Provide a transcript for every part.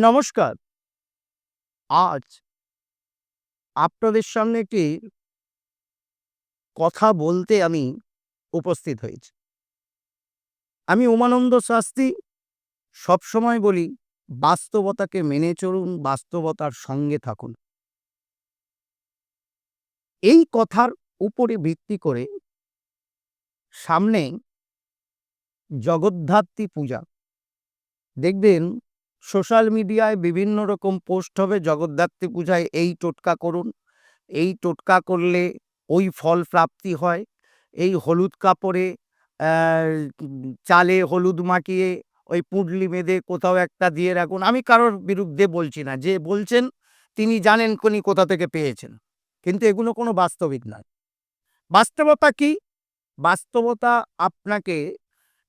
নমস্কার। আজ আপনাদের সামনে একটি কথা বলতে আমি উপস্থিত হয়েছি। আমি উমানন্দ শাস্তি সবসময় বলি, বাস্তবতাকে মেনে চলুন, বাস্তবতার সঙ্গে থাকুন। এই কথার উপরে ভিত্তি করে সামনে জগদ্ধাত্রী পূজা। দেখবেন সোশ্যাল মিডিয়ায় বিভিন্ন রকম পোস্ট হবে, জগদ্ধাত্রী পূজায় এই টোটকা করুন। এই টোটকা করলে ওই ফল প্রাপ্তি হয়। এই হলুদ কাপড়ে চালে হলুদ মাখিয়ে ওই পুঁটলি বেঁধে কোথাও একটা দিয়ে রাখুন। আমি কারোর বিরুদ্ধে বলছি না। যে বলছেন, তিনি জানেন কোনি কোথা থেকে পেয়েছেন। কিন্তু এগুলো কোনো বাস্তবিক নয়। বাস্তবতা কি? বাস্তবতা আপনাকে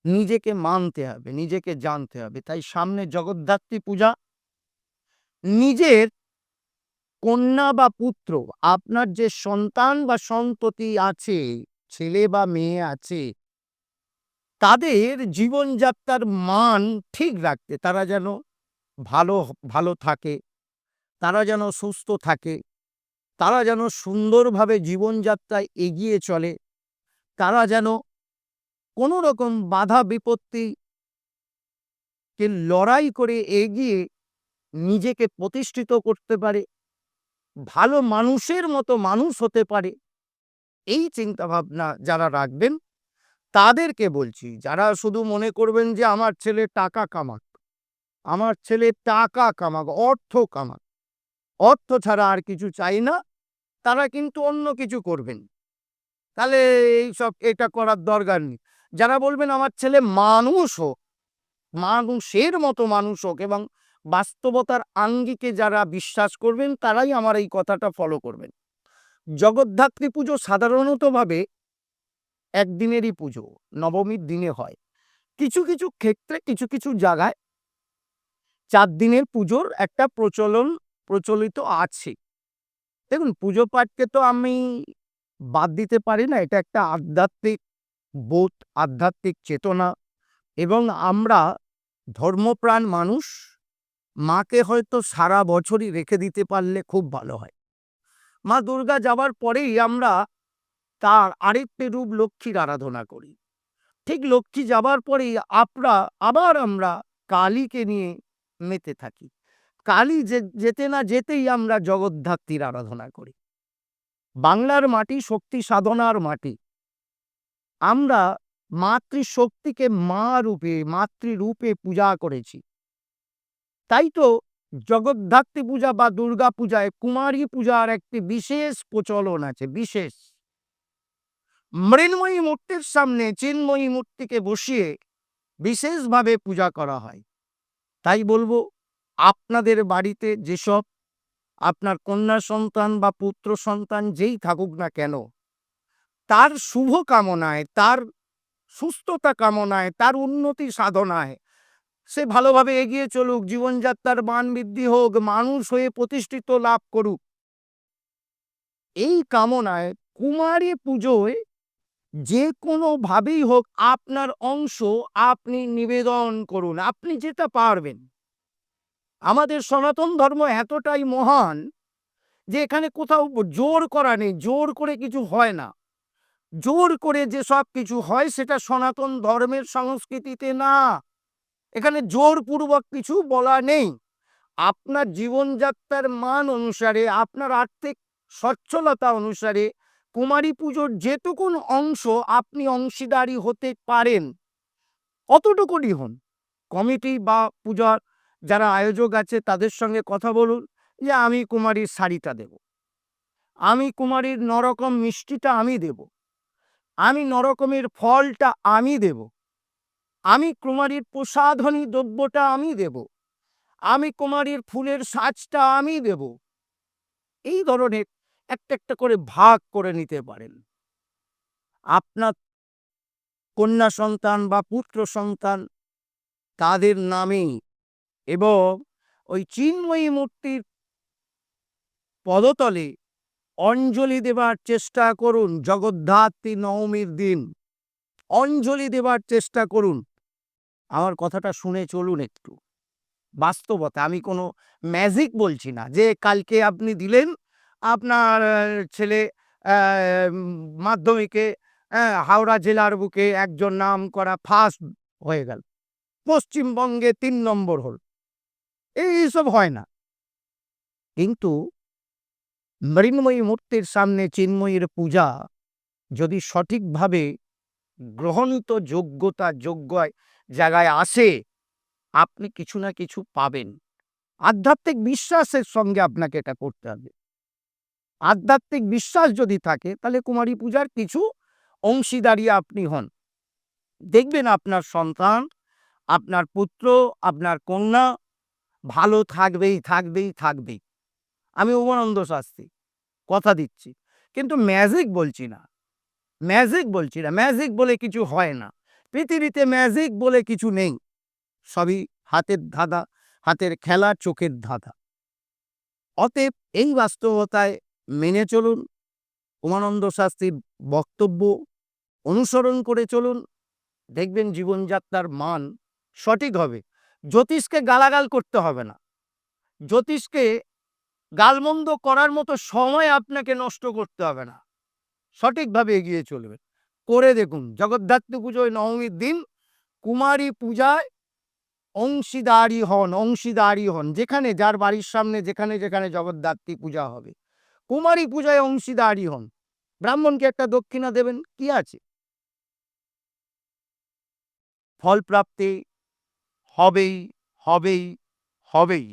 নিজেকে মানতে হবে, নিজেকে জানতে হবে। তাই সামনে জগদ্ধাত্রী পূজা। নিজের কন্যা বা পুত্র, আপনার যে সন্তান বা সন্ততি আছে, ছেলে বা মেয়ে আছে, তাদের জীবনযাত্রার মান ঠিক রাখতে, তারা যেন ভালো ভালো থাকে, তারা যেন সুস্থ থাকে, তারা যেন সুন্দরভাবে জীবনযাত্রায় এগিয়ে চলে, তারা যেন কোনো রকম বাধা বিপত্তি কে লড়াই করে এগিয়ে নিজেকে প্রতিষ্ঠিত করতে পারে, ভালো মানুষের মতো মানুষ হতে পারে, এই চিন্তা ভাবনা যারা রাখবেন, তাদেরকে বলছি, যারা শুধু মনে করবেন যে আমার ছেলে টাকা কামাক, আমার ছেলে টাকা কামাক, অর্থ কামাক, অর্থ ছাড়া আর কিছু চাই না, তারা কিন্তু অন্য কিছু করবেন। তাহলে এইসব, এটা করার দরকার নেই। যারা বলবেন আমার ছেলে মানুষ হোক, মানুষের মতো মানুষ হোক এবং বাস্তবতার আঙ্গিকে যারা বিশ্বাস করবেন, তারাই আমার এই কথাটা ফলো করবেন। জগদ্ধাত্রী পুজো সাধারণতভাবে একদিনেরই পুজো, নবমীর দিনে হয়। কিছু কিছু ক্ষেত্রে, কিছু কিছু জায়গায় চার দিনের পুজোর একটা প্রচলন প্রচলিত আছে। দেখুন, পুজো পাঠকে তো আমি বাদ দিতে পারি না, এটা একটা আধ্যাত্মিক বোধ, আধ্যাত্মিক চেতনা এবং আমরা ধর্মপ্রাণ মানুষ, মাকে হয়তো সারা বছরই রেখে দিতে পারলে খুব ভালো হয়। মা দুর্গা যাবার পরেই আমরা তার আরেকটি রূপ লক্ষ্মীর আরাধনা করি। ঠিক লক্ষ্মী যাবার পরেই আপরা, আবার আমরা কালীকে নিয়ে মেতে থাকি। কালী যেতে না যেতেই আমরা জগদ্ধাত্রীর আরাধনা করি। বাংলার মাটি শক্তি সাধনার মাটি। আমরা মাতৃশক্তিকে মা রূপে, মাতৃরূপে পূজা করেছি। তাই তো জগদ্ধাত্রী পূজা বা দুর্গা পূজায় কুমারী পূজার একটি বিশেষ প্রচলন আছে, বিশেষ। মৃন্ময়ী মূর্তির সামনে চিন্ময়ী মূর্তিকে বসিয়ে বিশেষভাবে পূজা করা হয়। তাই বলব, আপনাদের বাড়িতে যেসব আপনার কন্যা সন্তান বা পুত্র সন্তান যেই থাকুক না কেন তার শুভ কামনায়, তার সুস্থতা কামনায়, তার উন্নতি সাধনায় সে ভালোভাবে এগিয়ে চলুক, জীবনযাত্রার মান বৃদ্ধি হোক, মানুষ হয়ে প্রতিষ্ঠিত লাভ করুক। এই কামনায় কুমারী পুজোয় যে কোনোভাবেই হোক আপনার অংশ আপনি নিবেদন করুন, আপনি যেটা পারবেন। আমাদের সনাতন ধর্ম এতটাই মহান যে এখানে কোথাও জোর করা নেই, জোর করে কিছু হয় না। জোর করে যে সব কিছু হয়, সেটা সনাতন ধর্মের সংস্কৃতিতে না। এখানে জোরপূর্বক কিছু বলা নেই। আপনার জীবনযাত্রার মান অনুসারে, আপনার আর্থিক সচ্ছলতা অনুসারে, কুমারী পুজোর যেটুকুন অংশ আপনি অংশীদারি হতে পারেন। অতটুকুনি হন? কমিটি বা পূজার যারা আয়োজক আছে, তাদের সঙ্গে কথা বলুন যে, আমি কুমারীর শাড়িটা দেব। আমি কুমারীর নরকম মিষ্টিটা আমি দেব। আমি নরকমের ফলটা আমি দেব। আমি কুমারীর প্রসাধনী দ্রব্যটা আমি দেব। আমি কুমারীর ফুলের সাজটা আমি দেব। এই ধরনের একটা একটা করে ভাগ করে নিতে পারেন। আপনার কন্যা সন্তান বা পুত্র সন্তান তাদের নামেই এবং ওই চিন্ময়ী মূর্তির পদতলে অঞ্জলি দেবার চেষ্টা করুন জগদ্ধাত্রী নবমীর দিন। অঞ্জলি দেবার চেষ্টা করুন। আমার কথাটা শুনে চলুন একটু। বাস্তবতা আমি কোনো ম্যাজিক বলছি না। যে কালকে আপনি দিলেন আপনার ছেলে মাধ্যমিকে আহ, হাওড়া জেলার বুকে একজন নাম করা ফার্স্ট হয়ে গেল। পশ্চিমবঙ্গে তিন নম্বর হল। এইসব হয় না। কিন্তু মৃন্ময়ী মূর্তির সামনে চিন্ময়ীর পূজা। যদি সঠিকভাবে গ্রহণিত যোগ্যতা যোগ্য জায়গায় আসে, আপনি কিছু না কিছু পাবেন। আধ্যাত্মিক বিশ্বাসের সঙ্গে আপনাকে এটা করতে হবে। আধ্যাত্মিক বিশ্বাস যদি থাকে, তাহলে কুমারী পূজার কিছু অংশীদারি আপনি হন। দেখবেন আপনার সন্তান, আপনার পুত্র, আপনার কন্যা ভালো থাকবেই থাকবেই থাকবেই। আমি উমানন্দ শাস্তি, কথা দিচ্ছি। কিন্তু ম্যাজিক বলছি না। ম্যাজিক বলছি না। ম্যাজিক বলে কিছু হয় না। পৃথিবীতে ম্যাজিক বলে কিছু নেই। সবই হাতের ধাঁধা, হাতের খেলা, চোখের ধাঁধা। অতএব এই বাস্তবতায় মেনে চলুন। উমানন্দ শাস্ত্রীর বক্তব্য অনুসরণ করে চলুন। দেখবেন জীবনযাত্রার মান সঠিক হবে। জ্যোতিষকে গালাগাল করতে হবে না। জ্যোতিষকে গালমন্দ করার মতো সময় আপনাকে নষ্ট করতে হবে না। সঠিকভাবে এগিয়ে চলবে করে দেখুন, জগদ্ধাত্রী পুজোয় নবমীর দিন কুমারী পূজায় অংশীদারি হন অংশীদারি হন, যেখানে যার বাড়ির সামনে যেখানে যেখানে জগদ্ধাত্রী পূজা হবে। কুমারী পূজায় অংশীদারি হন। ব্রাহ্মণকে একটা দক্ষিণা দেবেন, কি আছে? ফল প্রাপ্তি হবেই হবেই হবেই।